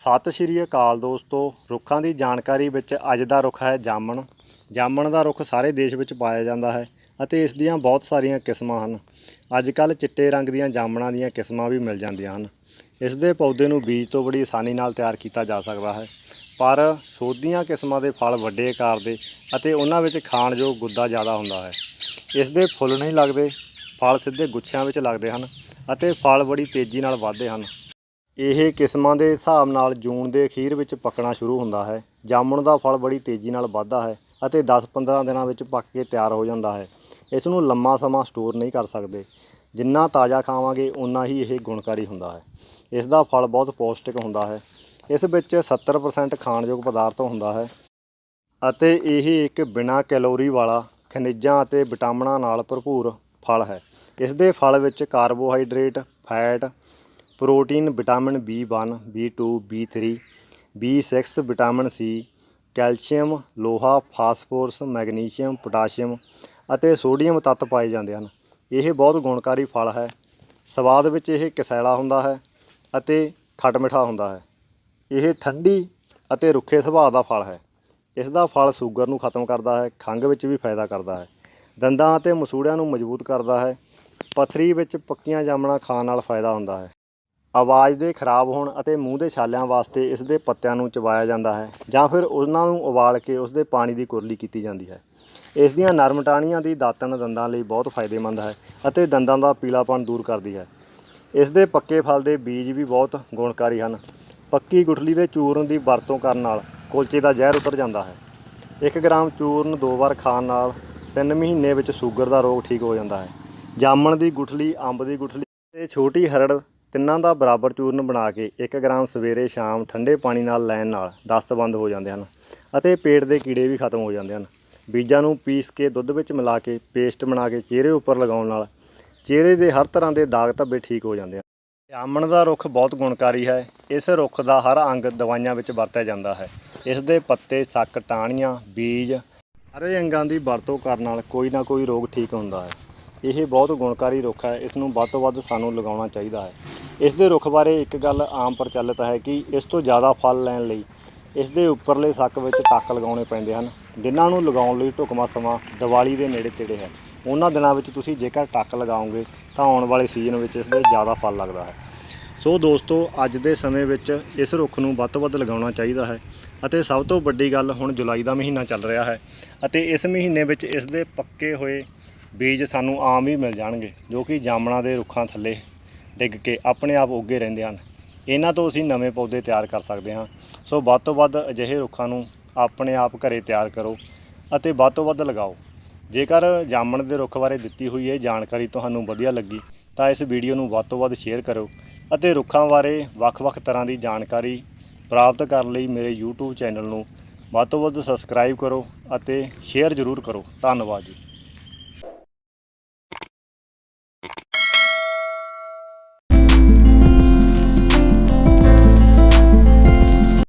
ਸਤਿ ਸ਼੍ਰੀ ਅਕਾਲ ਦੋਸਤੋ। ਰੁੱਖਾਂ ਦੀ ਜਾਣਕਾਰੀ ਵਿੱਚ ਅੱਜ ਦਾ ਰੁੱਖ ਹੈ ਜਾਮਣ। ਜਾਮਣ ਦਾ ਰੁੱਖ ਸਾਰੇ ਦੇਸ਼ ਵਿੱਚ ਪਾਇਆ ਜਾਂਦਾ ਹੈ ਅਤੇ ਇਸ ਦੀਆਂ ਬਹੁਤ ਸਾਰੀਆਂ ਕਿਸਮਾਂ ਹਨ। ਅੱਜ ਕੱਲ੍ਹ ਚਿੱਟੇ ਰੰਗ ਦੀਆਂ ਜਾਮਣਾਂ ਦੀਆਂ ਕਿਸਮਾਂ ਵੀ ਮਿਲ ਜਾਂਦੀਆਂ ਹਨ। ਇਸ ਦੇ ਪੌਦੇ ਨੂੰ ਬੀਜ ਤੋਂ ਬੜੀ ਆਸਾਨੀ ਨਾਲ ਤਿਆਰ ਕੀਤਾ ਜਾ ਸਕਦਾ ਹੈ। ਪਰ ਸੋਧੀਆਂ ਕਿਸਮਾਂ ਦੇ ਫਲ ਵੱਡੇ ਆਕਾਰ ਦੇ ਅਤੇ ਉਹਨਾਂ ਵਿੱਚ ਖਾਣਯੋਗ ਗੁੱਦਾ ਜ਼ਿਆਦਾ ਹੁੰਦਾ ਹੈ। ਇਸ ਦੇ ਫੁੱਲ ਨਹੀਂ ਲੱਗਦੇ, ਫਲ ਸਿੱਧੇ ਗੁੱਛਿਆਂ ਵਿੱਚ ਲੱਗਦੇ ਹਨ ਅਤੇ ਫਲ ਬੜੀ ਤੇਜ਼ੀ ਨਾਲ ਵੱਧਦੇ ਹਨ। ਇਹ ਕਿਸਮਾਂ ਦੇ ਹਿਸਾਬ ਨਾਲ ਜੂਨ ਦੇ ਅਖੀਰ ਵਿੱਚ ਪੱਕਣਾ ਸ਼ੁਰੂ ਹੁੰਦਾ ਹੈ। ਜਾਮਣ ਦਾ ਫਲ ਬੜੀ ਤੇਜ਼ੀ ਨਾਲ ਵੱਧਦਾ ਹੈ ਅਤੇ 10-15 ਦਿਨਾਂ ਵਿੱਚ ਪੱਕ ਕੇ ਤਿਆਰ ਹੋ ਜਾਂਦਾ ਹੈ। ਇਸ ਨੂੰ ਲੰਮਾ ਸਮਾਂ ਸਟੋਰ ਨਹੀਂ ਕਰ ਸਕਦੇ। ਜਿੰਨਾ ਤਾਜ਼ਾ ਖਾਵਾਂਗੇ ਉਨਾ ਹੀ ਇਹ ਗੁਣਕਾਰੀ ਹੁੰਦਾ ਹੈ। ਇਸ ਦਾ ਫਲ ਬਹੁਤ ਪੌਸ਼ਟਿਕ ਹੁੰਦਾ ਹੈ। ਇਸ ਵਿੱਚ 70% ਖਾਣਯੋਗ ਪਦਾਰਥ ਹੁੰਦਾ ਹੈ ਅਤੇ ਇਹ ਇੱਕ ਬਿਨਾਂ ਕੈਲੋਰੀ ਵਾਲਾ ਖਣਿਜਾਂ ਅਤੇ ਵਿਟਾਮਿਨਾਂ ਨਾਲ ਭਰਪੂਰ ਫਲ ਹੈ। ਇਸ ਦੇ ਫਲ ਵਿੱਚ carbohydrate, fat protein vitamin B1 B2 B3 B6 vitamin C calcium, ਲੋਹਾ, ਫਾਸਫੋਰਸ, ਮੈਗਨੀਸ਼ੀਅਮ, ਪੋਟਾਸ਼ੀਅਮ ਅਤੇ ਸੋਡੀਅਮ ਤੱਤ ਪਾਏ ਜਾਂਦੇ ਹਨ। ਇਹ ਬਹੁਤ ਗੁਣਕਾਰੀ ਫਲ ਹੈ। ਸਵਾਦ ਵਿੱਚ ਇਹ ਕਸੈਲਾ ਹੁੰਦਾ ਹੈ ਅਤੇ ਖੱਟ ਮਿੱਠਾ ਹੁੰਦਾ ਹੈ। ਇਹ ਠੰਡੀ ਅਤੇ ਰੁੱਖੇ ਸੁਭਾਅ ਦਾ ਫਲ ਹੈ। ਇਸ ਦਾ ਫਲ ਸ਼ੂਗਰ ਨੂੰ ਖਤਮ ਕਰਦਾ ਹੈ, ਖੰਘ ਵਿੱਚ ਵੀ ਫਾਇਦਾ ਕਰਦਾ ਹੈ। ਦੰਦਾਂ ਅਤੇ ਮਸੂੜਿਆਂ ਨੂੰ ਮਜ਼ਬੂਤ ਕਰਦਾ ਹੈ। ਪਥਰੀ ਵਿੱਚ ਪੱਕੀਆਂ ਜਾਮਣਾਂ ਖਾਣ ਨਾਲ ਫਾਇਦਾ ਹੁੰਦਾ ਹੈ। ਆਵਾਜ਼ ਦੇ ਖਰਾਬ ਹੋਣ ਅਤੇ ਮੂੰਹ ਦੇ ਛਾਲਿਆਂ ਵਾਸਤੇ ਇਸ ਦੇ ਪੱਤਿਆਂ ਨੂੰ ਚਬਾਇਆ ਜਾਂਦਾ ਹੈ ਜਾਂ ਫਿਰ ਉਹਨਾਂ ਨੂੰ ਉਬਾਲ ਕੇ ਉਸ ਦੇ ਪਾਣੀ ਦੀ ਕੁਰਲੀ ਕੀਤੀ ਜਾਂਦੀ ਹੈ। ਇਸ ਦੀਆਂ ਨਰਮ ਟਾਹਣੀਆਂ ਦੀ ਦਾਤਣ ਦੰਦਾਂ ਲਈ ਬਹੁਤ ਫਾਇਦੇਮੰਦ ਹੈ ਅਤੇ ਦੰਦਾਂ ਦਾ ਪੀਲਾਪਣ ਦੂਰ ਕਰਦੀ ਹੈ। ਇਸ ਦੇ ਪੱਕੇ ਫਲ ਦੇ ਬੀਜ ਵੀ ਬਹੁਤ ਗੁਣਕਾਰੀ ਹਨ। ਪੱਕੀ ਗੁਠਲੀ ਦੇ ਚੂਰਨ ਦੀ ਵਰਤੋਂ ਕਰਨ ਨਾਲ ਕੁਲਚੇ ਦਾ ਜ਼ਹਿਰ ਉਤਰ ਜਾਂਦਾ ਹੈ। 1 ਗ੍ਰਾਮ ਚੂਰਨ ਦੋ ਵਾਰ ਖਾਣ ਨਾਲ 3 ਮਹੀਨੇ ਵਿੱਚ ਸ਼ੂਗਰ ਦਾ ਰੋਗ ਠੀਕ ਹੋ ਜਾਂਦਾ ਹੈ। ਜਾਮਣ ਦੀ ਗੁਠਲੀ, ਅੰਬ ਦੀ ਗੁਠਲੀ ਤੇ ਛੋਟੀ ਹਰੜ ਤਿੰਨਾਂ ਦਾ ਬਰਾਬਰ ਚੂਰਨ ਬਣਾ ਕੇ 1 ਗ੍ਰਾਮ ਸਵੇਰੇ ਸ਼ਾਮ ਠੰਡੇ ਪਾਣੀ ਨਾਲ ਲੈਣ ਨਾਲ ਦਸਤ ਬੰਦ ਹੋ ਜਾਂਦੇ ਹਨ ਅਤੇ ਪੇਟ ਦੇ ਕੀੜੇ ਵੀ ਖਤਮ ਹੋ ਜਾਂਦੇ ਹਨ। ਬੀਜਾਂ ਨੂੰ ਪੀਸ ਕੇ ਦੁੱਧ ਵਿੱਚ ਮਿਲਾ ਕੇ ਪੇਸਟ ਬਣਾ ਕੇ ਚਿਹਰੇ ਉੱਪਰ ਲਗਾਉਣ ਨਾਲ ਚਿਹਰੇ ਦੇ ਹਰ ਤਰ੍ਹਾਂ ਦੇ ਦਾਗ ਧੱਬੇ ਠੀਕ ਹੋ ਜਾਂਦੇ ਹਨ। ਜਾਮਣ ਦਾ ਰੁੱਖ ਬਹੁਤ ਗੁਣਕਾਰੀ ਹੈ। ਇਸ ਰੁੱਖ ਦਾ ਹਰ ਅੰਗ ਦਵਾਈਆਂ ਵਿੱਚ ਵਰਤਿਆ ਜਾਂਦਾ ਹੈ। ਇਸ ਦੇ ਪੱਤੇ, ਸੱਕ, ਟਾਹਣੀਆਂ, ਬੀਜ ਸਾਰੇ ਅੰਗਾਂ ਦੀ ਵਰਤੋਂ ਕਰਨ ਨਾਲ ਕੋਈ ਨਾ ਕੋਈ ਰੋਗ ਠੀਕ ਹੁੰਦਾ ਹੈ। ਇਹ ਬਹੁਤ ਗੁਣਕਾਰੀ ਰੁੱਖ ਹੈ, ਇਸ ਨੂੰ ਵੱਧ ਤੋਂ ਵੱਧ ਸਾਨੂੰ ਲਗਾਉਣਾ ਚਾਹੀਦਾ ਹੈ। ਇਸ ਦੇ ਰੁੱਖ ਬਾਰੇ ਇੱਕ ਗੱਲ ਆਮ ਪ੍ਰਚਲਿਤ ਹੈ ਕਿ ਇਸ ਤੋਂ ਜ਼ਿਆਦਾ ਫਲ ਲੈਣ ਲਈ ਇਸ ਦੇ ਉੱਪਰਲੇ ਸੱਕ ਵਿੱਚ ਟੱਕ ਲਗਾਉਣੇ ਪੈਂਦੇ ਹਨ। ਜਿਨ੍ਹਾਂ ਨੂੰ ਲਗਾਉਣ ਲਈ ਢੁਕਵਾਂ ਸਮਾਂ ਦੀਵਾਲੀ ਦੇ ਨੇੜੇ ਤੇੜੇ ਹੈ। ਉਹਨਾਂ ਦਿਨਾਂ ਵਿੱਚ ਤੁਸੀਂ ਜੇਕਰ ਟੱਕ ਲਗਾਓਗੇ ਤਾਂ ਆਉਣ ਵਾਲੇ ਸੀਜ਼ਨ ਵਿੱਚ ਇਸ ਦੇ ਜ਼ਿਆਦਾ ਫਲ ਲੱਗਦਾ ਹੈ। ਸੋ ਦੋਸਤੋ, ਅੱਜ ਦੇ ਸਮੇਂ ਵਿੱਚ ਇਸ ਰੁੱਖ ਨੂੰ ਵੱਧ ਤੋਂ ਵੱਧ ਲਗਾਉਣਾ ਚਾਹੀਦਾ ਹੈ ਅਤੇ ਸਭ ਤੋਂ ਵੱਡੀ ਗੱਲ ਹੁਣ ਜੁਲਾਈ ਦਾ ਮਹੀਨਾ ਚੱਲ ਰਿਹਾ ਹੈ ਅਤੇ ਇਸ ਮਹੀਨੇ ਵਿੱਚ ਇਸ ਦੇ ਪੱਕੇ ਹੋਏ ਬੀਜ ਸਾਨੂੰ ਆਮ ਹੀ ਮਿਲ ਜਾਣਗੇ, ਜੋ ਕਿ ਜਾਮਣਾਂ ਦੇ ਰੁੱਖਾਂ ਥੱਲੇ ਡਿੱਗ ਕੇ ਆਪਣੇ ਆਪ ਉੱਗੇ ਰਹਿੰਦੇ ਹਨ। ਇਹਨਾਂ ਤੋਂ ਅਸੀਂ ਨਵੇਂ ਪੌਦੇ ਤਿਆਰ ਕਰ ਸਕਦੇ ਹਾਂ। ਸੋ ਵੱਧ ਤੋਂ ਵੱਧ ਅਜਿਹੇ ਰੁੱਖਾਂ ਨੂੰ ਆਪਣੇ ਆਪ ਘਰੇ ਤਿਆਰ ਕਰੋ ਅਤੇ ਵੱਧ ਤੋਂ ਵੱਧ ਲਗਾਓ। ਜੇਕਰ ਜਾਮਣ ਦੇ ਰੁੱਖ ਬਾਰੇ ਦਿੱਤੀ ਹੋਈ ਇਹ ਜਾਣਕਾਰੀ ਤੁਹਾਨੂੰ ਵਧੀਆ ਲੱਗੀ, ਤਾਂ ਇਸ ਵੀਡੀਓ ਨੂੰ ਵੱਧ ਤੋਂ ਵੱਧ ਸ਼ੇਅਰ ਕਰੋ ਅਤੇ ਰੁੱਖਾਂ ਬਾਰੇ ਵੱਖ-ਵੱਖ ਤਰ੍ਹਾਂ ਦੀ ਜਾਣਕਾਰੀ ਪ੍ਰਾਪਤ ਕਰਨ ਲਈ ਮੇਰੇ YouTube ਚੈਨਲ ਨੂੰ ਵੱਧ ਤੋਂ ਵੱਧ ਸਬਸਕ੍ਰਾਈਬ ਕਰੋ ਅਤੇ ਸ਼ੇਅਰ ਜ਼ਰੂਰ ਕਰੋ। ਧੰਨਵਾਦ ਜੀ।